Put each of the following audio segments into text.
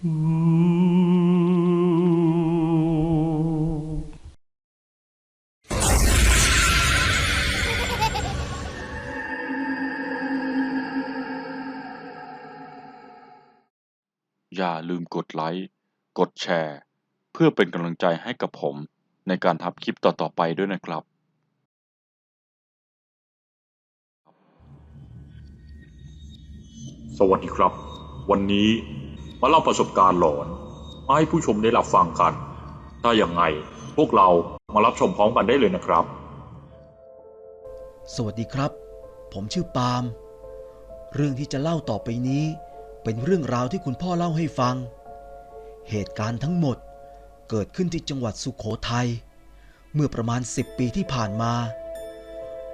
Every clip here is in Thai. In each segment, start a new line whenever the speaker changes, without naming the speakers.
อย่าลืมกดไลค์ กดแชร์ เพื่อเป็นกำลังใจให้กับผมในการทำคลิปต่อ ๆ ไปด้วยนะครับ
สวัสดีครับ วันนี้ มาเล่าประสบการณ์หลอนมาให้ผู้ชมได้รับฟังกัน ถ้าอย่างไงพวกเรามารับชมพร้อมกันได้เลยนะครับ
สวัสดีครับ ผมชื่อปาล์มเรื่องที่จะเล่าต่อไปนี้ เป็นเรื่องราวที่คุณพ่อเล่าให้ฟัง เหตุการณ์ทั้งหมดเกิดขึ้นที่จังหวัดสุขโขทัยเมื่อประมาณ 10 ปีที่ผ่านมา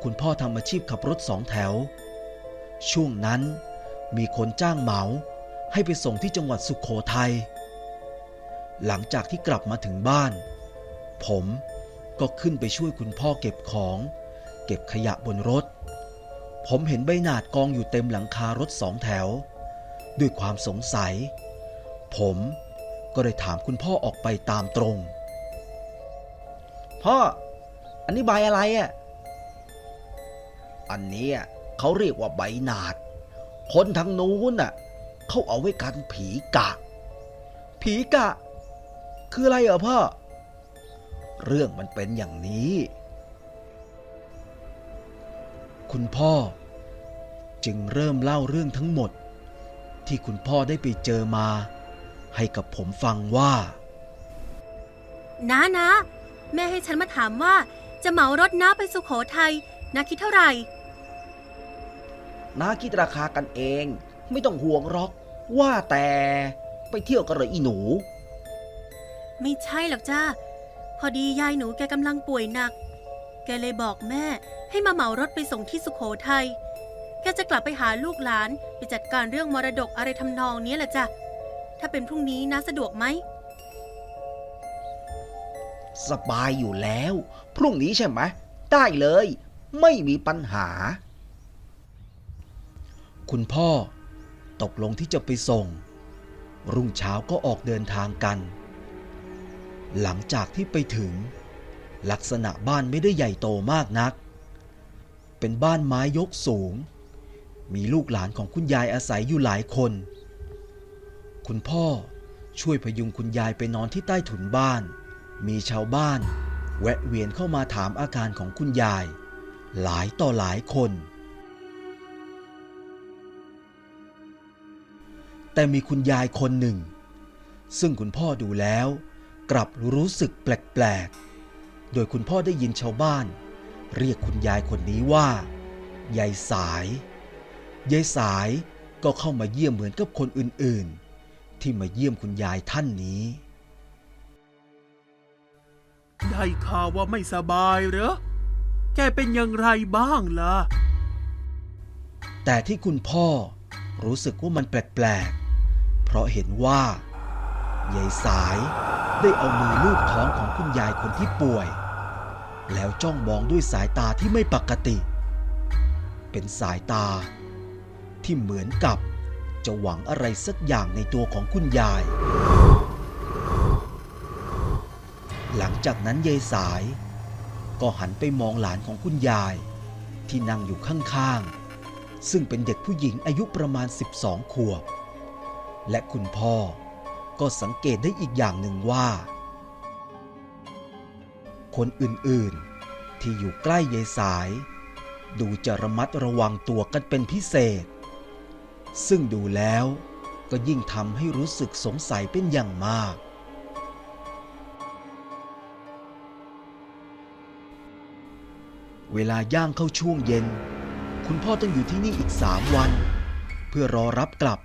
คุณพ่อทำอาชีพขับรถสองแถว ช่วงนั้นมีคนจ้างเหมา ให้ไปส่งที่จังหวัดสุขโขทัย หลังจากที่กลับมาถึงบ้าน ผมก็ขึ้นไปช่วยคุณพ่อเก็บของ เก็บขยะบนรถ ผมเห็นใบหนาดกองอยู่เต็มหลังคารถสองแถว ด้วยความสงสัย ผมก็เลยถามคุณพ่อออกไปตามตรง พ่อ อันนี้ใบอะไรอะ อันนี้อะเขาเรียกว่าใบหนาด คนทางนู้นน่ะ เขาเอาไว้กันผีกะ ผีกะ คืออะไรเหรอพ่อ เรื่องมันเป็นอย่างนี้ คุณพ่อ จึงเริ่มเล่าเรื่องทั้งหมด ที่คุณพ่อได้ไปเจอมา ให้กับผมฟังว่า
นะนะ แม่ให้ฉันมาถามว่าจะเหมารถน้าไปสุขโขทัยนาคิดเท่าไหร่
น้าคิดราคากันเอง ไม่ต้องห่วงหรอก ว่าแต่ไปเที่ยวกันเลยอีหนู
ไม่ใช่หรอกจ้าพอดียายหนูแกกำลังป่วยหนัก แกเลยบอกแม่ให้มาเหมารถไปส่งที่สุขโขทัยแกจะกลับไปหาลูกหลานไปจัดการเรื่องมรดกอะไรทำนองเนี้ยแหละจ้ะ ถ้าเป็นพรุ่งนี้นะสะดวกไหม
สบายอยู่แล้ว พรุ่งนี้ใช่ไหมได้เลย ไม่มีปัญหา คุณพ่อ ตกลงที่จะไปส่ง รุ่งเช้าก็ออกเดินทางกัน หลังจากที่ไปถึง ลักษณะบ้านไม่ได้ใหญ่โตมากนัก เป็นบ้านไม้ยกสูง มีลูกหลานของคุณยายอาศัยอยู่หลายคน คุณพ่อช่วยพยุงคุณยายไปนอนที่ใต้ถุนบ้าน มีชาวบ้าน แวะเวียนเข้ามาถามอาการของคุณยาย หลายต่อหลายคน แต่มีคุณยายคนหนึ่ง ซึ่งคุณพ่อดูแล้ว กลับรู้สึกแปลกๆ โดยคุณพ่อได้ยินชาวบ้าน เรียกคุณยายคนนี้ว่ายายสาย ยายสายก็เข้ามาเยี่ยมเหมือนกับคนอื่นๆ ที่มาเยี่ยมคุณยายท่านนี้
ได้ข่าวว่าไม่สบายเหรอ แกเป็นอย่างไรบ้างล่ะ
แต่ที่คุณพ่อรู้สึกว่ามันแปลกๆ เพราะเห็นว่ายายสายได้เอามือลูบท้องของคุณยายคนที่ป่วย แล้วจ้องมองด้วยสายตาที่ไม่ปกติ เป็นสายตา ที่เหมือนกับจะหวังอะไรสักอย่างในตัวของคุณยาย หลังจากนั้นยายสาย ก็หันไปมองหลานของคุณยาย ที่นั่งอยู่ข้างๆ ซึ่งเป็นเด็กผู้หญิงอายุประมาณ 12 ขวบ และคุณพ่อก็สังเกตได้อีกอย่างหนึ่งว่า คนอื่นๆ ที่อยู่ใกล้ยายสาย ดูจะระมัดระวังตัวกันเป็นพิเศษ ซึ่งดูแล้วก็ยิ่งทำให้รู้สึกสงสัยเป็นอย่างมาก เวลาย่างเข้าช่วงเย็น คุณพ่อต้องอยู่ที่นี่อีกสามวัน เพื่อรอรับกลับ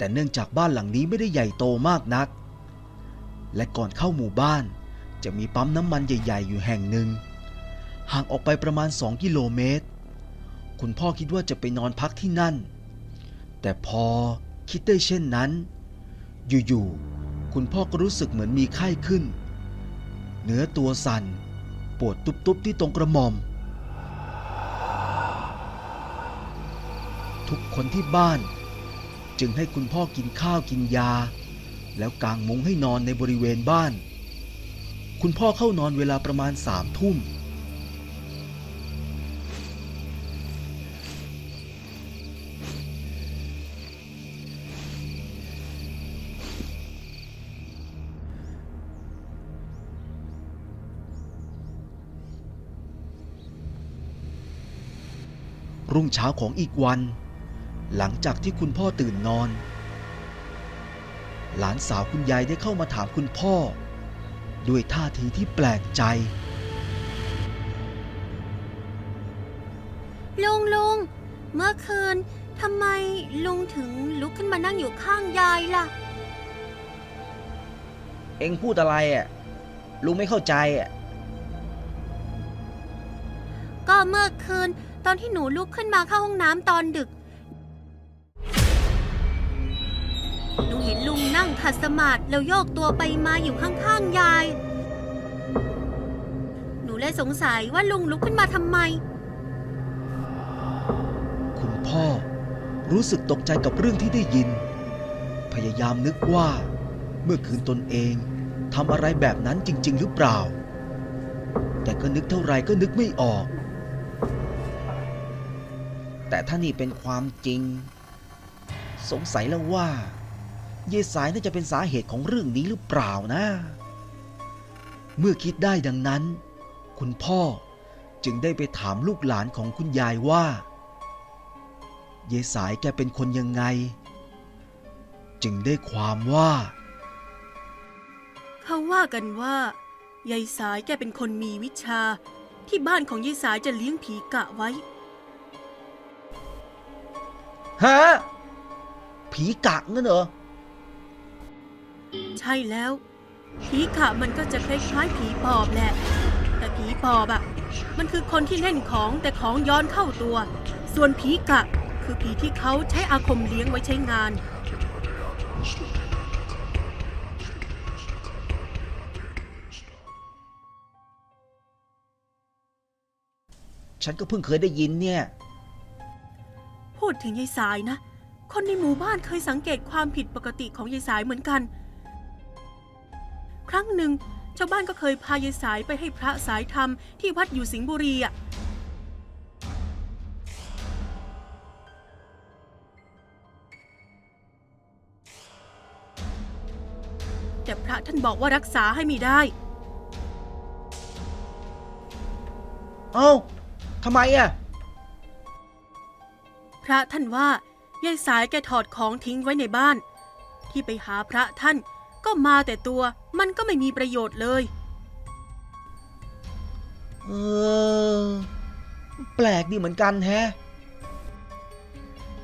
แต่เนื่องจากบ้านหลังนี้ไม่ได้ใหญ่โตมากนัก และก่อนเข้าหมู่บ้าน จะมีปั๊มน้ำมันใหญ่ ๆ อยู่แห่งหนึ่ง ห่างออกไปประมาณ 2 กิโลเมตร คุณพ่อคิดว่าจะไปนอนพักที่นั่น แต่พอคิดได้เช่นนั้น อยู่ๆ คุณพ่อก็รู้สึกเหมือนมีไข้ขึ้น เนื้อตัวสั่น ปวดตุบๆ ที่ตรงกระหม่อม ทุกคนที่บ้าน จึงให้คุณพ่อกินข้าวกินยา แล้วกางมุ้งให้นอนในบริเวณบ้าน คุณพ่อเข้านอนเวลาประมาณสามทุ่ม รุ่งเช้าของอีกวัน หลังจากที่คุณพ่อตื่นนอน หลานสาวคุณยายได้เข้ามาถามคุณพ่อ ด้วยท่าทีที่แปลกใจ
ลุงลุงเมื่อคืนทำไมลุงถึงลุกขึ้นมานั่งอยู่ข้างยายล่ะ
เอ็งพูดอะไรอะ ลุงไม่เข้าใจอะ
ก็เมื่อคืนตอนที่หนูลุกขึ้นมาเข้าห้องน้ำตอนดึก ขัดสมาธิแล้วโยกตัวไปมาอยู่ข้างๆยาย หนูเลยสงสัยว่าลุงลุกขึ้นมาทำไม
คุณพ่อรู้สึกตกใจกับเรื่องที่ได้ยิน พยายามนึกว่า เมื่อคืนตนเองทำอะไรแบบนั้นจริง ๆ หรือเปล่า แต่ก็นึกเท่าไรก็นึกไม่ออก
แต่ถ้านี่เป็นความจริง สงสัยแล้วว่า เยายสายน่าจะเป็นสาเหตุของเรื่องนี้หรือเปล่านะ
เมื่อคิดได้ดังนั้น คุณพ่อจึงได้ไปถามลูกหลานของคุณยายว่าเยายสายแกเป็นคนยังไง จึงได้ความว่า
เขาว่ากันว่ายายสายแกเป็นคนมีวิชา ที่บ้านของยายสายจะเลี้ยงผีกะไว้
ฮะ ผีกะงั้นเหรอ
ใช่แล้ว ผีกะมันก็จะคล้ายๆผีปอบแหละ แต่ผีปอบอะมันคือคนที่เล่นของแต่ของย้อนเข้าตัว ส่วนผีกะคือผีที่เขาใช้อาคมเลี้ยงไว้ใช้งาน
ฉันก็เพิ่งเคยได้ยินเนี่ย
พูดถึงยายสายนะ คนในหมู่บ้านเคยสังเกตความผิดปกติของยายสายเหมือนกัน ครั้งหนึ่งชาวบ้านก็เคยพายายสายไปให้พระสายธรรมที่วัดอยู่สิงห์บุรีอะแต่พระท่านบอกว่ารักษาให้ไม่ได้
เอ้าทำไมอะ
พระท่านว่ายายสายแกถอดของทิ้งไว้ในบ้าน ที่ไปหาพระท่าน ก็มาแต่ตัวมันก็ไม่มีประโยชน์เลย
เออ แปลกดีเหมือนกันแฮะ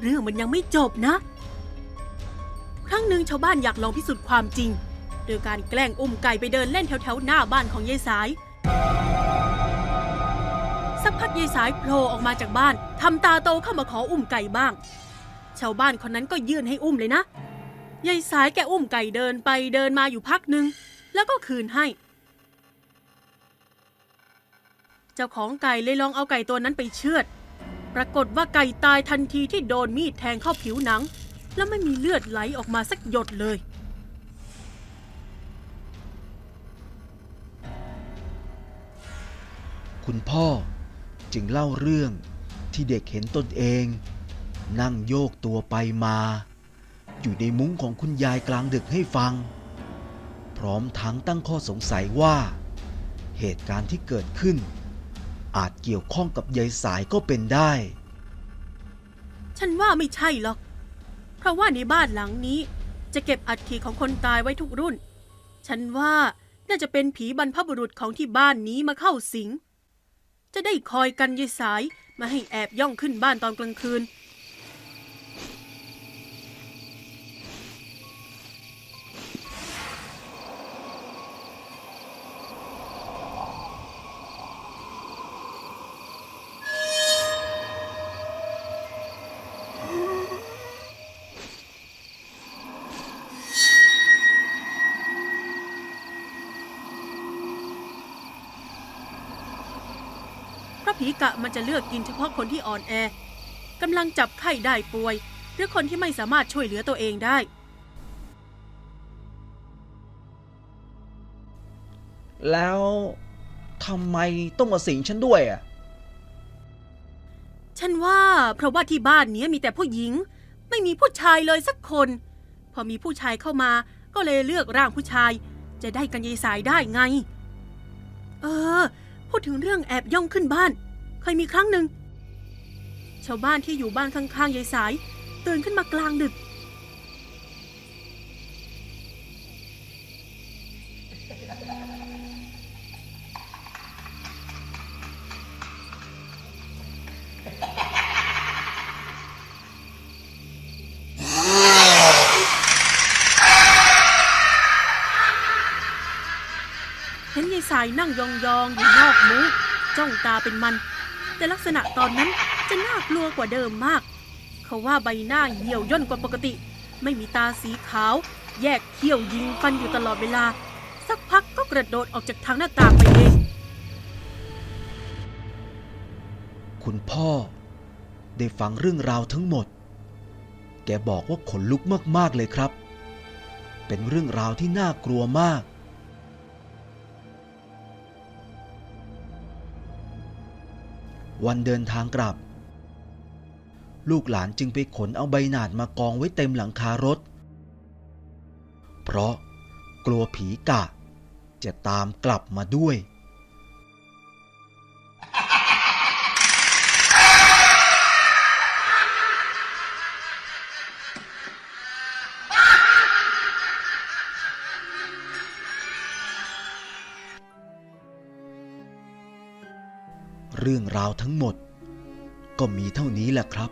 เรื่องมันยังไม่จบนะ ครั้งหนึ่งชาวบ้านอยากลองพิสูจน์ความจริง โดยการแกล้งอุ้มไก่ไปเดินเล่นแถวๆหน้าบ้านของยายสาย สักพักยายสายโผล่ออกมาจากบ้านทำตาโตเข้ามาขออุ้มไก่บ้าง ชาวบ้านคนนั้นก็ยื่นให้อุ้มเลยนะ ยายสายแกอุ้มไก่เดินไปเดินมาอยู่พักหนึ่งแล้วก็คืนให้ เจ้าของไก่เลยลองเอาไก่ตัวนั้นไปเชือด ปรากฏว่าไก่ตายทันทีที่โดนมีดแทงเข้าผิวหนัง แล้วไม่มีเลือดไหลออกมาสักหยดเลย
คุณพ่อจึงเล่าเรื่องที่เด็กเห็นตนเอง นั่งโยกตัวไปมา อยู่ในมุ้งของคุณยายกลางดึกให้ฟัง พร้อมทั้งตั้งข้อสงสัยว่า เหตุการณ์ที่เกิดขึ้น อาจเกี่ยวข้องกับยายสายก็เป็นได้
ฉันว่าไม่ใช่หรอก เพราะว่าในบ้านหลังนี้ จะเก็บอัฐิของคนตายไว้ทุกรุ่น ฉันว่าน่าจะเป็นผีบรรพบุรุษของที่บ้านนี้มาเข้าสิง จะได้คอยกันยายสายมาให้แอบย่องขึ้นบ้านตอนกลางคืน ผีกะมันจะเลือกกินเฉพาะคนที่อ่อนแอกำลังจับไข้ได้ป่วย หรือคนที่ไม่สามารถช่วยเหลือตัวเองได้
แล้วทำไมต้องมาสิงฉันด้วยอะ
ฉันว่าเพราะว่าที่บ้านเนี้ยมีแต่ผู้หญิง ไม่มีผู้ชายเลยสักคน พอมีผู้ชายเข้ามาก็เลยเลือกร่างผู้ชาย จะได้กันยายสายได้ไง เออ พูดถึงเรื่องแอบย่องขึ้นบ้าน เคยมีครั้งหนึ่ง ชาวบ้านที่อยู่บ้านข้างๆยายสาย ตื่นขึ้นมากลางดึก เห็นยายสายนั่งยองๆอยู่นอกมุ้งจ้องตาเป็นมัน แต่ลักษณะตอนนั้นจะน่ากลัวกว่าเดิมมาก เขาว่าใบหน้าเหี่ยวย่นกว่าปกติ ไม่มีตาสีขาว แยกเขี้ยวยิงฟันอยู่ตลอดเวลา สักพักก็กระโดดออกจากทางหน้าต่างไปเอง
คุณพ่อ ได้ฟังเรื่องราวทั้งหมด แกบอกว่าขนลุกมากๆเลยครับ เป็นเรื่องราวที่น่ากลัวมาก วันเดินทางกลับ ลูกหลานจึงไปขนเอาใบหนาดมากองไว้เต็มหลังคารถ เพราะกลัวผีกะ จะตามกลับมาด้วย เรื่องราวทั้งหมด ก็มีเท่านี้แหละครับ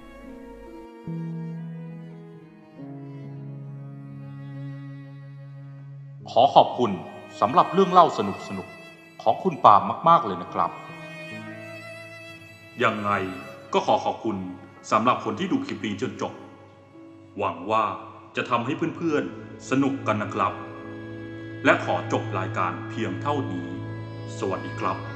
ขอขอบคุณสำหรับเรื่องเล่าสนุกๆของคุณปามมาก ๆ เลยนะครับ ยังไงก็ขอขอบคุณสำหรับคนที่ดูคลิปนี้จนจบ หวังว่าจะทำให้เพื่อนๆ สนุกกันนะครับ และขอจบรายการเพียงเท่านี้ สวัสดีครับ